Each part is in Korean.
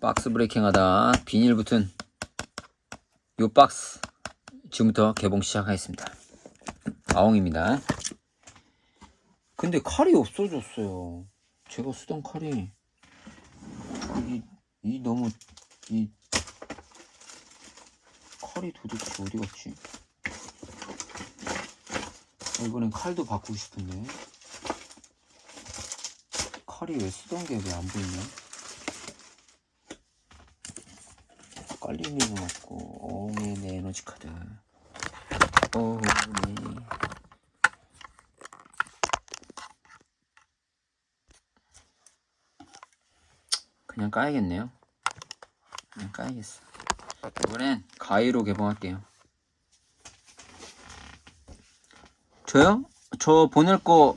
박스 브레이킹 하다 비닐 붙은 요 박스 지금부터 개봉 시작하겠습니다. 아웅입니다. 근데 칼이 없어졌어요. 제가 쓰던 칼이 이, 이 너무 이 칼이 도대체 어디 갔지? 이번엔 칼도 바꾸고 싶은데 칼이 왜 쓰던 게 왜 안 보이냐? 깔리는 것 같고 어메 내 에너지 카드. 어메 그냥 까야겠네요. 그냥 까야겠어. 이번엔 가위로 개봉할게요. 저요? 저 보낼 거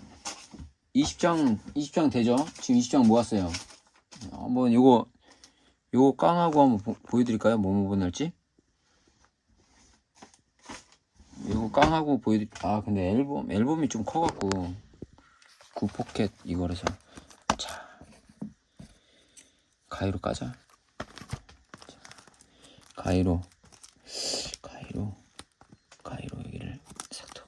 20장 20장 되죠? 지금 20장 모았어요 한번 요거 요거 깡하고 한번 보, 보여드릴까요? 뭐뭐 보낼지? 요거 깡하고 보여드 아 근데 앨범 앨범이 좀 커갖고 구포켓 이거라서 자 가위로 까자 가위로 가위로 여기를 싹둑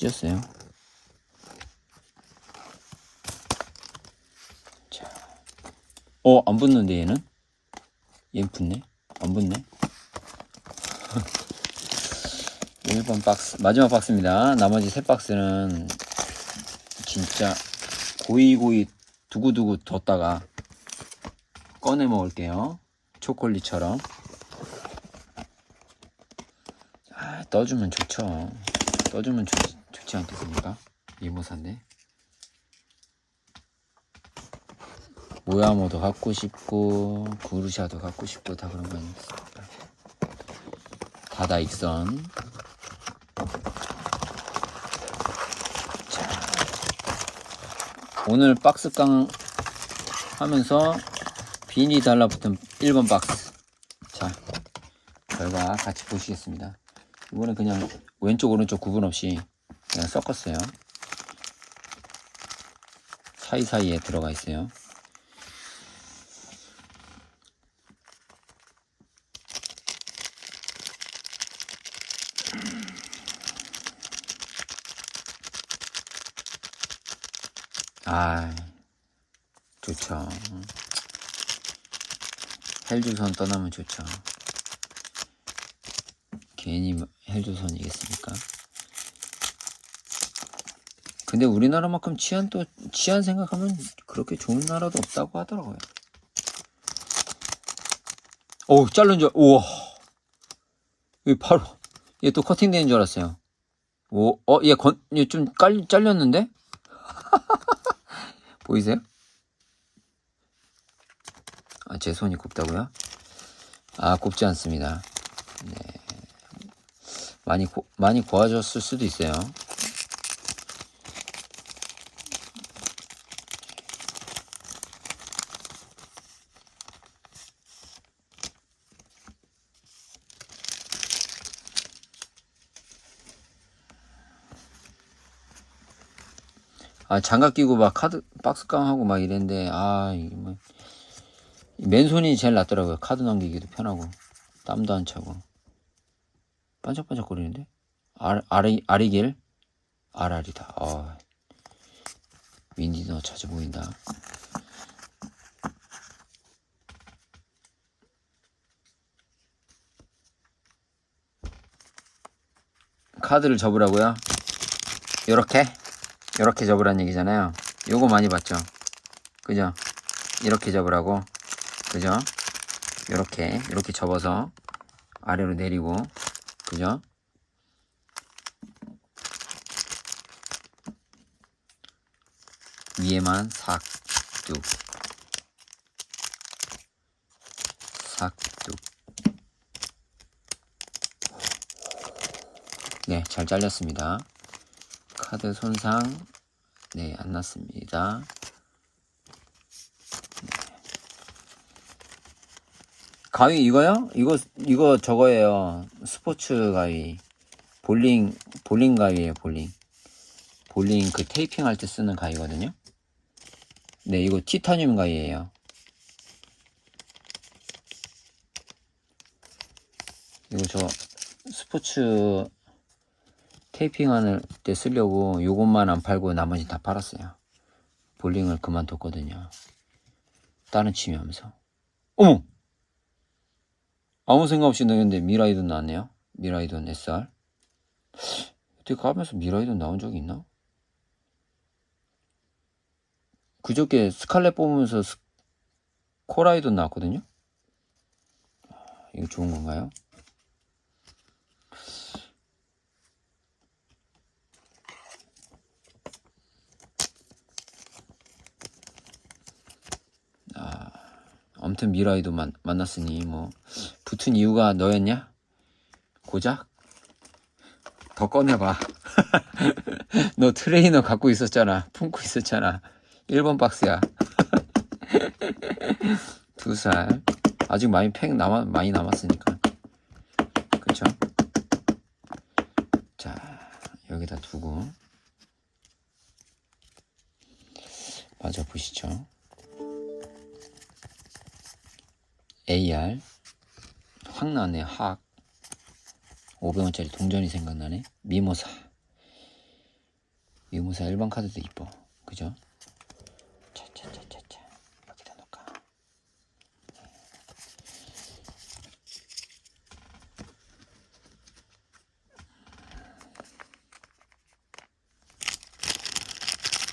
찢었어요 어, 안 붙는데 얘는? 얘는 붙네? 안 붙네? 1번 박스, 마지막 박스입니다. 나머지 세 박스는 진짜 고이고이 두고두고 뒀다가 꺼내 먹을게요. 초콜릿처럼. 아, 떠주면 좋죠. 떠주면 좋, 좋지 않겠습니까? 이모사인데. 모야모도 갖고 싶고 구르샤도 갖고 싶고 다 그런 거 아니겠습니까? 다다익선 자 오늘 박스깡 하면서 비니 달라붙은 1번 박스 자 결과 같이 보시겠습니다 이거는 그냥 왼쪽 오른쪽 구분 없이 그냥 섞었어요 사이사이에 들어가 있어요 아, 좋죠. 헬조선 떠나면 좋죠. 괜히 헬조선이겠습니까? 근데 우리나라만큼 치안 또 치안 생각하면 그렇게 좋은 나라도 없다고 하더라고요. 오, 자른 줄, 우와. 이 바로, 얘 또 커팅되는 줄 알았어요. 오, 어, 얘 건, 얘 좀 깔, 잘렸는데? 보이세요? 아, 제 손이 곱다고요? 아, 곱지 않습니다. 네. 많이, 고, 많이 고와졌을 수도 있어요. 아, 장갑 끼고 막 카드, 박스깡 하고 막 이랬는데, 아, 이게 뭐. 맨손이 제일 낫더라고요. 카드 넘기기도 편하고. 땀도 안 차고. 반짝반짝 거리는데? 알, 아리, 아리길? 아라리다. 어. 윈디 너 자주 보인다. 카드를 접으라고요? 요렇게? 이렇게 접으란 얘기잖아요. 요거 많이 봤죠? 그죠? 이렇게 접으라고. 그죠? 이렇게 이렇게 접어서 아래로 내리고 그죠? 위에만 삭둑 삭둑 네, 잘 잘렸습니다. 카드 손상 네, 안 났습니다. 네. 가위 이거요? 이거 이거 저거예요. 스포츠 가위. 볼링 볼링 가위예요, 볼링. 볼링 그 테이핑 할 때 쓰는 가위거든요. 네, 이거 티타늄 가위예요. 이거 저 스포츠 테이핑 할 때 쓰려고 요것만 안 팔고 나머지 다 팔았어요. 볼링을 그만뒀거든요. 다른 취미 하면서. 어머! 아무 생각 없이 넣었는데 미라이돈 나왔네요. 미라이돈 SR. 어떻게 가면서 미라이돈 나온 적이 있나? 그저께 스칼렛 뽑으면서 스- 코라이돈 나왔거든요. 이거 좋은 건가요? 아무튼 미라이도 만, 만났으니 뭐 붙은 이유가 너였냐? 고작? 더 꺼내봐. 너 트레이너 갖고 있었잖아. 품고 있었잖아. 1번 박스야. 두 살. 아직 많이 팩 남아, 많이 남았으니까. 그쵸? 자, 여기다 두고. 맞아 보시죠. AR. 확 나네, 확. 500원짜리 동전이 생각나네. 미모사. 미모사 일반 카드도 이뻐. 그죠? 차차차차차. 여기다 놓을까?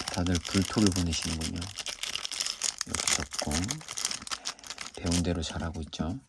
다들 불토를 보내시는군요. 이렇게 접고 배운 대로 잘하고 있죠.